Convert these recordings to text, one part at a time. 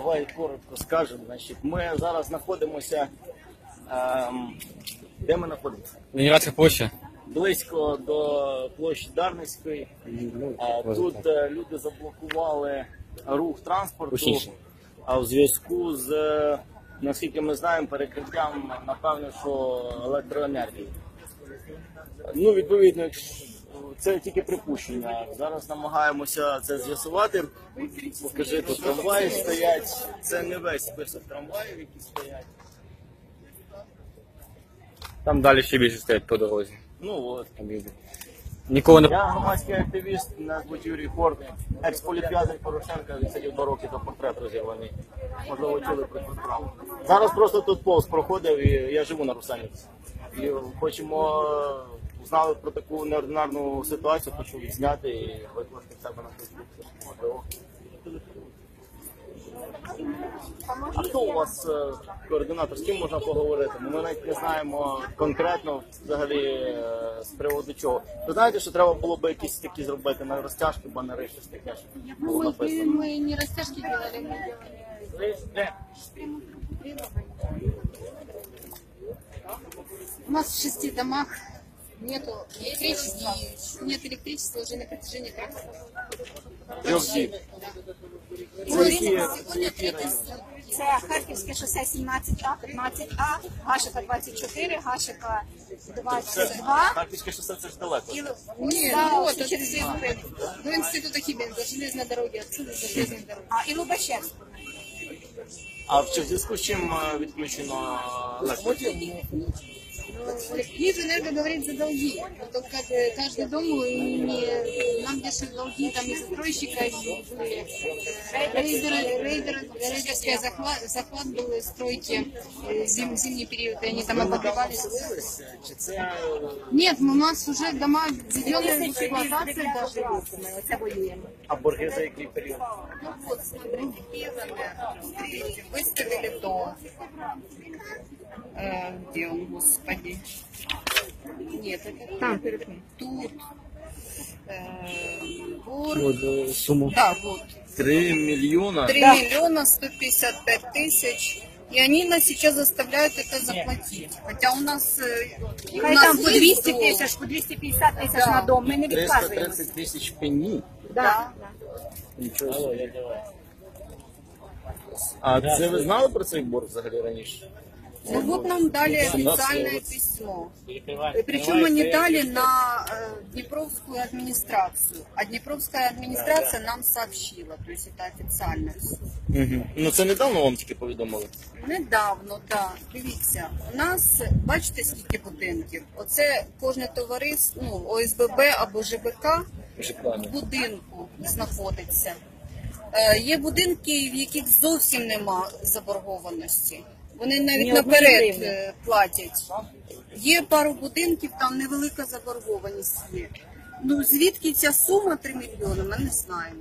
Давай коротко скажемо. Значить, ми зараз знаходимося. ем, де ми знаходимося? Ленинградская площадь. Близько до площі Дарницької. А, тут е, люди заблокували рух транспорту. Гучніше. А в зв'язку з, е, наскільки ми знаємо, перекриттям, напевно, що електроенергії. Ну, відповідно, якщо- це тільки припущення. Зараз намагаємося це з'ясувати. Покажи, тут трамваї стоять. Це не весь список трамваїв, які стоять. Там далі ще більше стоять по дорозі. Ну от. Нікого не Я громадський активіст, мене звуть Юрій Хорний, екс-політв'язень Порошенка, відсидів два роки до портрет розірваний. Можливо, чули про цю справу. Зараз просто тут повз проходив і я живу на Русанівці. І хочемо е, знали про таку неординарну ситуацію, хочу відзняти і викласти в себе на Фейсбук. Можливо. А хто у вас е, координатор? З ким можна поговорити? Ну, Ми навіть не знаємо конкретно взагалі е, з приводу чого. Ви знаєте, що треба було б якісь такі зробити на розтяжки, банери, щось таке, щоб Ну, було мы, написано. мы не растяжки делали, мы делали Де? У нас в шести домах нету электричества. Нет электричества уже на протяжении трех сегодня третий сутки. Це Харківське шосе 17А, 15А, Гашика 24, Гашика 22. Харківське шосе це ж далеко. І Нет, Да, вот, це через через до института Хибенко, железной дороги, отсюда до железной дороги. А, і Лубачевську. А в зв'язку з чим відключено електрику? Минэнерго говорит за долги. Только как каждый дом не, нам держит долги там и застройщика, и были э, рейдеры, рейдеры, рейдерский захват, захват был стройки э, зим, зимний период, и они там обогревались. Нет, у нас уже дома введенные в эксплуатацию даже. А борги за який період? Ну вот, смотрите, выставили то. Э, где он, господи? Нет, это там, тут. Э, вот. Суму. Да, вот. 3 мільйона. 3 миллиона 155 тысяч. И они нас сейчас заставляют это заплатить. Хотя у нас... э, у Хай нас там по есть 200 дом. тисяч, по 250 тисяч Да. на дом. Ми не відказуємося. 330 тисяч пені. Да. Нічого собі. А це ви знали про цей борг взагалі раніше? Ну вот нам дали официальное письмо. И причем они дали на э, Днепровскую администрацию. А Днепровская администрация нам сообщила. То есть это официально. Угу. Ну це недавно вам тільки повідомили. Недавно, так. Дивіться, у нас бачите скільки будинків. Оце кожне товариство, ну ОСББ або ЖБК в будинку знаходиться. Е, є будинки, в яких зовсім нема заборгованості. Вони навіть наперед е, платять. Є пару будинків, там невелика заборгованість є. Ну звідки ця сума 3 мільйони, ми не знаємо.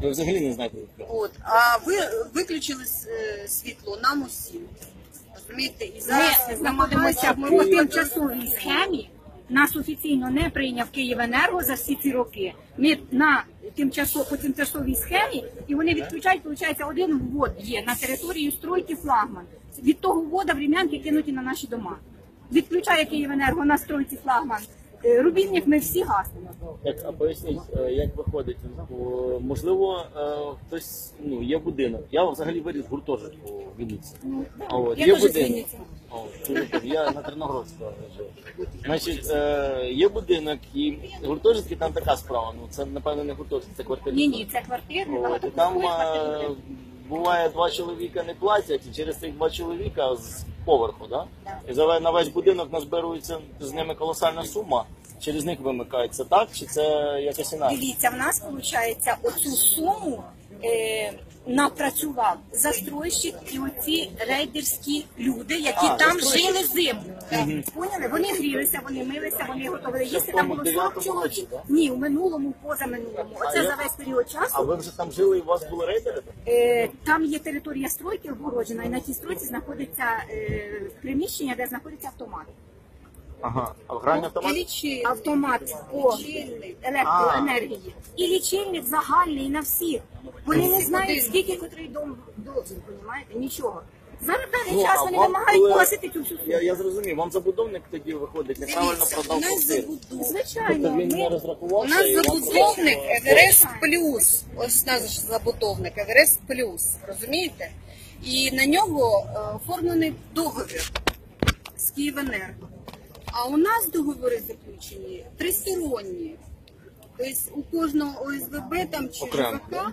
Ви взагалі не знаєте. От, а ви виключили е, світло нам усім. Розумієте, і зараз Ми знаходимося намагаються по тимчасовій схемі. Нас офіційно не прийняв Київенерго за всі ці роки. Ми на тимчасово по тимчасовій схемі, і вони відключають, виходить, один ввод є на території стройки флагман. Від того ввода врем'янки кинуті на наші дома. Відключає Київенерго на стройці флагман. Е, Рубільник ми всі гаснемо. Як, а поясніть, е, як виходить? Можливо, е, хтось ну є будинок. Я взагалі виріс в гуртожитку в Вінниці. А от Я є теж будинок. Я на Терногорського живу. Значить, є будинок, і гуртожитки там така справа. Ну це напевно не гуртожитки, це квартири. Ні, ні, це квартирні, От, там квартири. Буває два чоловіка не платять, і через цих два чоловіка з поверху, да? І за на весь будинок назбирується з ними колосальна сума. Через них вимикається так, чи це якось інакше? Дивіться, в нас виходить оцю суму е, напрацював застройщик і оці рейдерські люди, які А, там застройщик. жили зиму. Поняли? Вони грілися, вони милися, вони готовили Це їсти. Там було 9-му 40 чоловік. Ні, у минулому, позаминулому. Оце за весь період часу. А ви вже там жили і у вас були рейдери? Е, там є територія стройки огороджена, і на тій стройці знаходиться е, приміщення, де знаходиться автомат. Ага. А гральний автомат? І лічильник. автомат по Лічильник. електроенергії. І лічильник загальний на всіх. Вони не знають, скільки котрий дом дозвіл, розумієте? Нічого. Зараз даний Ну, час а вони вам вимагають коли- погасити цю всю Я, я зрозумів, вам забудовник тоді виходить, неправильно Дивіться, продав у нас квартиру. забудова. Звичайно, Тобто він не ми У розрахувався. нас і вам забудовник продав, е, Еверест Плюс. Ось наш забудовник Еверест Плюс. Розумієте? І на нього е, оформлений договір з Київенерго. А у нас договори заключені тристоронні. Тобто у кожного ОСББ там чи Окремо, ЖКХ да?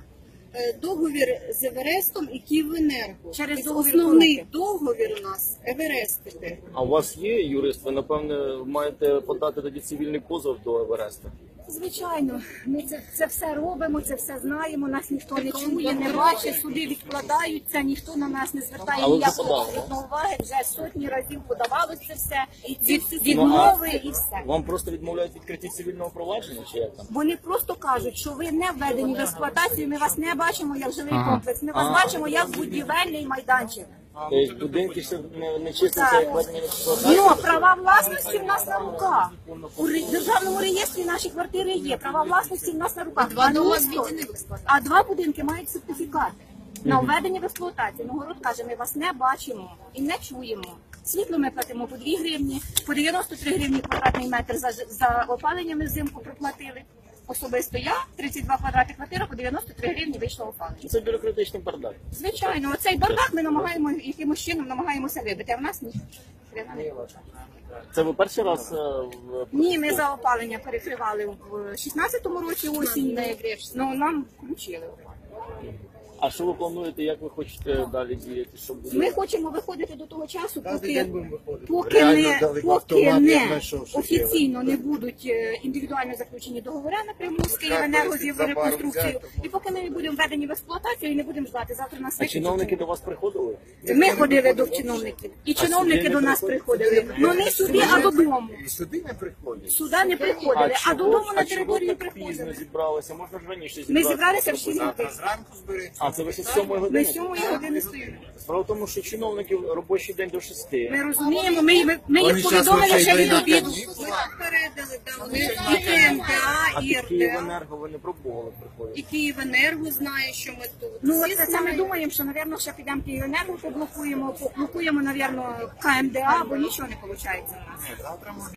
договір з Еверестом і Київенерго. Через Тобто договір основний коробки. договір у нас Еверест. А у вас є юрист? Ви напевне маєте подати тоді цивільний позов до Евереста. Звичайно, ми це, це все робимо, це все знаємо. Нас ніхто не чує, не бачить, суди відкладаються, ніхто на нас не звертає ніякого подали, уваги. Вже сотні разів подавалося це все, і ці Від- відмови, і все. Вам просто відмовляють відкритті цивільного провадження, чи як там? Вони просто кажуть, що ви не введені в експлуатацію. Ми вас не бачимо як жилий комплекс. Ми вас бачимо як будівельний майданчик. Тобто будинки ще не, не числиться як введення? Ну, права власності в нас на руках. У ре- державному реєстрі наші квартири є. Права власності в нас на руках. Два дома місто- введені в експлуатацію. А два будинки мають сертифікати на введення в експлуатацію. Новгород каже, ми вас не бачимо і не чуємо. Світло ми платимо по 2 гривні, по 93 гривні квадратний метр за, ж- за опалення ми взимку проплатили. Особисто я 32 квадрати квартира по 93 гривні вийшло опалення. Це бюрократичний бардак. Звичайно, оцей бардак ми намагаємо якимось чином намагаємося вибити, а в нас ні. Це ви перший раз е, в Ні, ми за опалення перекривали в 16-му році осінь, ну нам включили. А що ви плануєте, як ви хочете далі діяти? Що буде? Ми хочемо виходити до того часу, поки, будемо виходити. поки не, поки не офіційно не будуть е, індивідуально заключені договори напряму з Київенерго з його реконструкцією, і поки ми не будемо введені в експлуатацію і не будемо ждати завтра нас А чиновники до вас приходили? Ми ходили до чиновників, і чиновники до нас приходили. Ну не сюди, а додому. І сюди не приходять. Сюди не приходили, а додому на чого територію так пізно приходили. зібралися? Можна ж раніше Ми зібратися. зібралися в 6 Завтра годин. Зранку збереться. А, це ви ще з сьомої Ми години? з 7 години стоїмо. Справа в тому, що чиновників робочий день до шести. Ми розуміємо, ми, ми, ми їх повідомили ще від обіду. Ми попередили там і КМК, А і під РДА. Київенерго ви не пробували І приходити? Київенерго знає, що ми тут. Ну, Всі це, це ми знають. думаємо, що, напевно, ще підемо Київенерго, поблокуємо, поблокуємо, напевно, КМДА, бо нічого не виходить. Завтра може